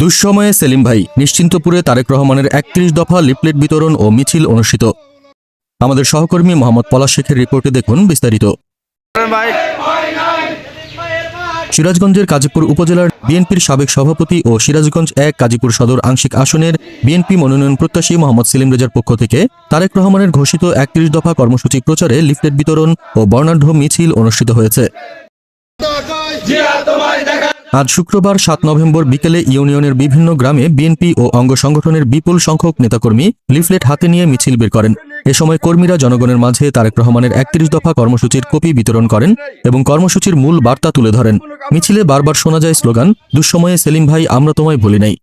দুঃসময়ে সেলিম ভাই নিশ্চিন্তপুরে তারেক রহমানের একত্রিশ দফা লিফলেট বিতরণ ও মিছিল অনুষ্ঠিত। আমাদের সহকর্মী মোহাম্মদ পলাশ শেখের রিপোর্টে দেখুন বিস্তারিত। সিরাজগঞ্জের কাজীপুর উপজেলার বিএনপির সাবেক সভাপতি ও সিরাজগঞ্জ এক কাজীপুর সদর আংশিক আসনের বিএনপি মনোনয়ন প্রত্যাশী মোহাম্মদ সেলিম রেজার পক্ষ থেকে তারেক রহমানের ঘোষিত একত্রিশ দফা কর্মসূচি প্রচারে লিফলেট বিতরণ ও বর্ণাঢ্য মিছিল অনুষ্ঠিত হয়েছে। আজ শুক্রবার সাত নভেম্বর বিকেলে ইউনিয়নের বিভিন্ন গ্রামে বিএনপি ও অঙ্গ সংগঠনের বিপুল সংখ্যক নেতাকর্মী লিফলেট হাতে নিয়ে মিছিল বের করেন। এ সময় কর্মীরা জনগণের মাঝে তারেক রহমানের একত্রিশ দফা কর্মসূচির কপি বিতরণ করেন এবং কর্মসূচির মূল বার্তা তুলে ধরেন। মিছিলে বারবার শোনা যায় স্লোগান, দুঃসময়ে সেলিম ভাই আমরা তোমায় ভুলি নাই।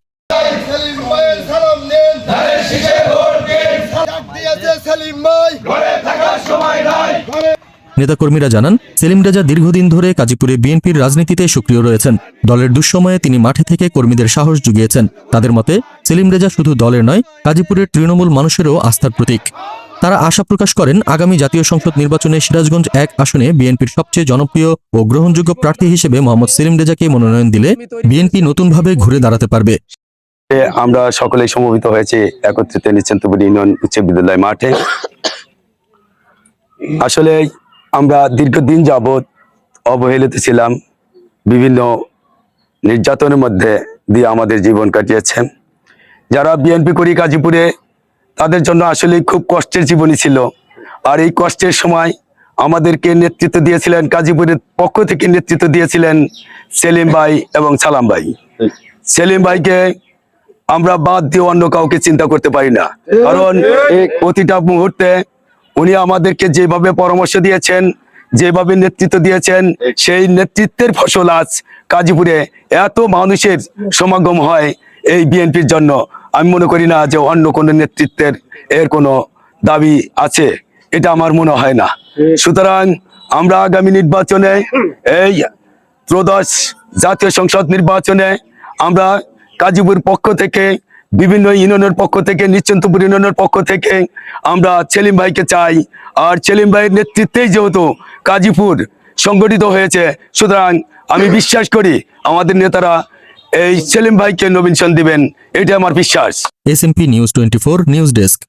নেতাকর্মীরা জানান, সেলিম রেজা দীর্ঘদিন ধরে কাজীপুরে বিএনপির রাজনীতিতে সক্রিয় রয়েছেন। দলের দুঃসময়ে তিনি মাঠে থেকে কর্মীদের সাহস জুগিয়েছেন। তাদের মতে, সেলিম রেজা শুধু দলের নয়, কাজীপুরের তৃণমূল মানুষেরও আস্থার প্রতীক। তারা আশা প্রকাশ করেন, আগামী জাতীয় সংসদ নির্বাচনে সিরাজগঞ্জ এক আসনে বিএনপির সবচেয়ে জনপ্রিয় ও গ্রহণযোগ্য প্রার্থী হিসেবে মোহাম্মদ সেলিম রেজাকে মনোনয়ন দিলে বিএনপি নতুনভাবে ঘুরে দাঁড়াতে পারবে। আমরা সকলেই সমবেত হয়েছি, একত্রিত নিশ্চিন্তপুর ইউনিয়ন উচ্চ বিদ্যালয় মাঠে। আসলে আমরা দীর্ঘদিন যাবৎ অবহেলিত ছিলাম বিভিন্ন নির্যাতনের মধ্যে দিয়ে আমাদের জীবন কাটিয়েছেন যারা বিএনপি করি গাজীপুরে, তাদের জন্য আসলে খুব কষ্টের জীবনই ছিল। আর এই কষ্টের সময় আমাদেরকে নেতৃত্ব দিয়েছিলেন, গাজীপুরের পক্ষ থেকে নেতৃত্ব দিয়েছিলেন সেলিম ভাই এবং সালাম ভাই। সেলিম ভাইকে আমরা বাদ দিয়ে অন্য কাউকে চিন্তা করতে পারি না। কারণ এই প্রতিটা মুহূর্তে উনি আমাদেরকে যেভাবে পরামর্শ দিয়েছেন, যেভাবে নেতৃত্ব দিয়েছেন, সেই নেতৃত্বের ফসল আজ কাজীপুরে এত মানুষের সমাগম হয় এই বিএনপির জন্য। আমি মনে করি না যে অন্য কোনো নেতৃত্বের এর কোনো দাবি আছে। এটা আমার মনে হয় না। সুতরাং আমরা আগামী নির্বাচনে এই ত্রয়োদশ জাতীয় সংসদ নির্বাচনে আমরা কাজীপুর পক্ষ থেকে বিভিন্ন ইউনিয়নের পক্ষ থেকে, নিশ্চন্তপুর ইউনিয়নের পক্ষ থেকে আমরা সেলিম ভাইকে চাই। আর সেলিম ভাইয়ের নেতৃত্বেই যেহেতু কাজীপুর সংগঠিত হয়েছে, সুতরাং আমি বিশ্বাস করি আমাদের নেতারা এই সেলিম ভাইকে নবীন দিবেন। এটা আমার বিশ্বাস। SMP news twenty four news desk